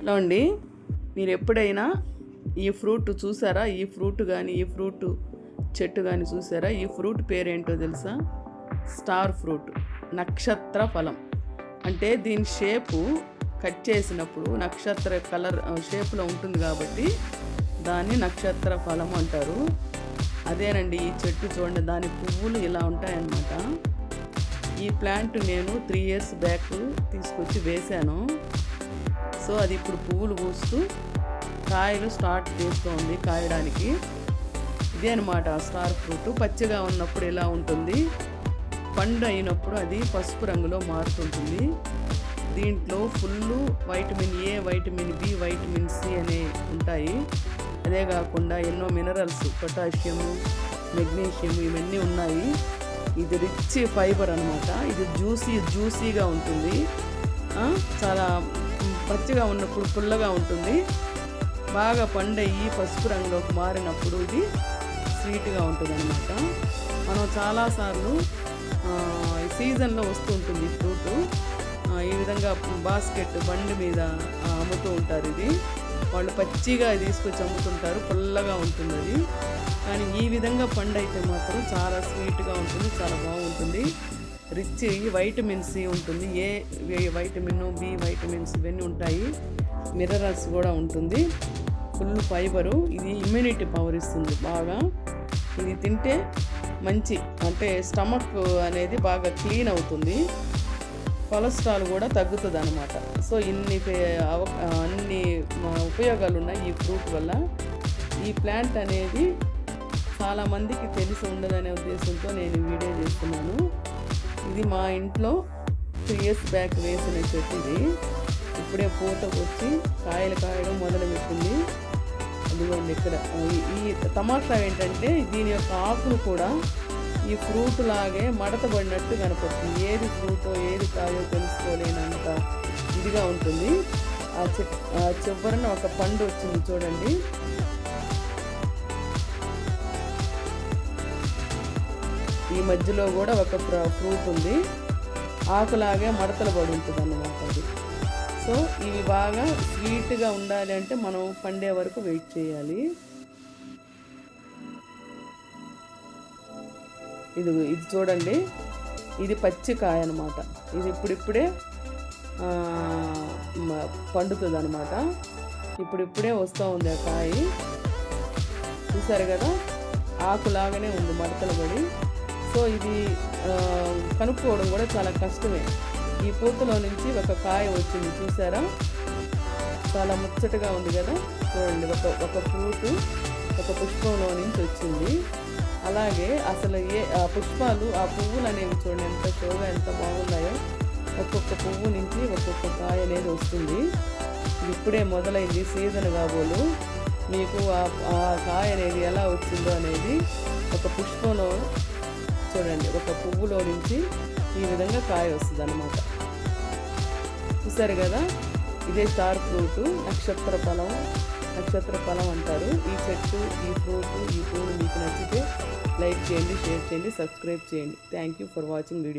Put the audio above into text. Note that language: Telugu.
హలో అండి. మీరు ఎప్పుడైనా ఈ ఫ్రూట్ చూసారా? ఈ ఫ్రూట్ కానీ ఈ ఫ్రూట్ చెట్టు కానీ చూసారా? ఈ ఫ్రూట్ పేరేంటో తెలుసా? స్టార్ ఫ్రూట్ నక్షత్ర ఫలం. అంటే దీని షేపు కట్ చేసినప్పుడు నక్షత్ర కలర్ షేప్లో ఉంటుంది కాబట్టి దాన్ని నక్షత్ర ఫలం అంటారు. అదేనండి ఈ చెట్టు చూడండి దాని పువ్వులు ఇలా ఉంటాయన్నమాట. ఈ ప్లాంట్ నేను త్రీ ఇయర్స్ బ్యాక్ తీసుకొచ్చి వేశాను. సో అది ఇప్పుడు పువ్వులు పూస్తూ కాయలు స్టార్ట్ చేస్తుంది కాయడానికి. ఇదే అనమాట స్టార్ ఫ్రూట్. పచ్చిగా ఉన్నప్పుడు ఎలా ఉంటుంది? పండు అయినప్పుడు అది పసుపు రంగులో మారుతుంటుంది. దీంట్లో full vitamin A vitamin B vitamin C అనే ఉంటాయి. అదే కాకుండా ఎన్నో మినరల్స్ పొటాషియం మెగ్నీషియం ఇవన్నీ ఉన్నాయి. ఇది రిచ్ ఫైబర్ అనమాట ఇది జ్యూసీ జ్యూసీగా ఉంటుంది. చాలా పచ్చిగా ఉన్నప్పుడు పుల్లగా ఉంటుంది. బాగా పండయి పసుపు రంగులోకి మారినప్పుడు ఇది స్వీట్గా ఉంటుంది అనమాట మనం చాలాసార్లు సీజన్లో వస్తూ ఉంటుంది ఈ ఫ్రూట్. ఈ విధంగా బాస్కెట్ బండి మీద అమ్ముతూ ఉంటారు ఇది. వాళ్ళు పచ్చిగా తీసుకొచ్చి అమ్ముతుంటారు పుల్లగా ఉంటుంది అది. కానీ ఈ విధంగా పండు అయితే మాత్రం చాలా స్వీట్గా ఉంటుంది చాలా బాగుంటుంది. రిచ్ వైటమిన్ సి ఉంటుంది. ఏ వైటమిన్ బి వైటమిన్స్ ఇవన్నీ ఉంటాయి. మినరల్స్ కూడా ఉంటుంది. Full fibre. ఇది ఇమ్యూనిటీ పవర్ ఇస్తుంది బాగా. ఇది తింటే మంచి అంటే స్టమక్ అనేది బాగా క్లీన్ అవుతుంది. కొలెస్ట్రాల్ కూడా తగ్గుతుంది అనమాట సో ఇన్ని అన్ని ఉపయోగాలు ఉన్నాయి ఈ ఫ్రూట్ వల్ల. ఈ ప్లాంట్ అనేది చాలామందికి తెలిసి ఉండదనే ఉద్దేశంతో నేను వీడియో చేస్తున్నాను. ఇది మా ఇంట్లో టూ ఇయర్స్ బ్యాక్ వేసిన చెట్టు ఇది ఇప్పుడే పూతకు వచ్చి కాయలు కాయడం మొదలుపెట్టింది. అదిగోండి ఇక్కడ. ఈ- తమాషా ఏంటంటే దీని యొక్క ఆకులు కూడా ఈ ఫ్రూట్ లాగే మడతబడినట్టు కనపడుతుంది. ఏది ఫ్రూటో ఏది కాయో తెలుసుకోలేనంత ఇదిగా ఉంటుంది. ఆ చె చివరన ఒక పండు వచ్చింది చూడండి. ఈ మధ్యలో కూడా ఒక ఫ్రూట్ ఉంది. ఆకులాగే మడతలు పడి ఉంటుంది అన్నమాట అది. సో ఇవి బాగా స్వీట్గా ఉండాలి అంటే మనం పండే వరకు వెయిట్ చేయాలి. ఇది ఇది చూడండి. ఇది పచ్చికాయ అనమాట ఇది ఇప్పుడిప్పుడే పండుతుంది అనమాట ఇప్పుడిప్పుడే వస్తూ ఉంది ఆ కాయ. చూసారు కదా? ఆకులాగానే ఉంది మడతలు పడి. సో ఇది కనుక్కోవడం కూడా చాలా కష్టమే. ఈ పూతలో నుంచి ఒక కాయ వచ్చింది చూసారా? చాలా ముచ్చటగా ఉంది కదా? చూడండి ఒక ఒక ఫ్రూట్ ఒక పుష్పంలో నుంచి వచ్చింది. అలాగే అసలు ఏ ఆ పుష్పాలు ఆ పువ్వులు అనేవి చూడండి ఎంత షోగా ఎంత బాగున్నాయో. ఒక్కొక్క పువ్వు నుంచి ఒక్కొక్క కాయ అనేది వస్తుంది. ఇప్పుడే మొదలైంది సీజన్ కాబోలు. మీకు ఆ కాయ అనేది ఎలా వచ్చిందో అనేది ఒక పుష్పంలో చూడండి ఒక పువ్వులో నుంచి ఈ విధంగా కాయ వస్తుంది అనమాట చూసారు కదా? ఇదే స్టార్ ఫ్రూట్ నక్షత్ర ఫలం నక్షత్ర ఫలం అంటారు. ఈ చెట్టు ఈ ఫ్రూట్ ఈ పువ్వు మీకు నచ్చితే లైక్ చేయండి షేర్ చేయండి సబ్స్క్రైబ్ చేయండి. Thank you for watching video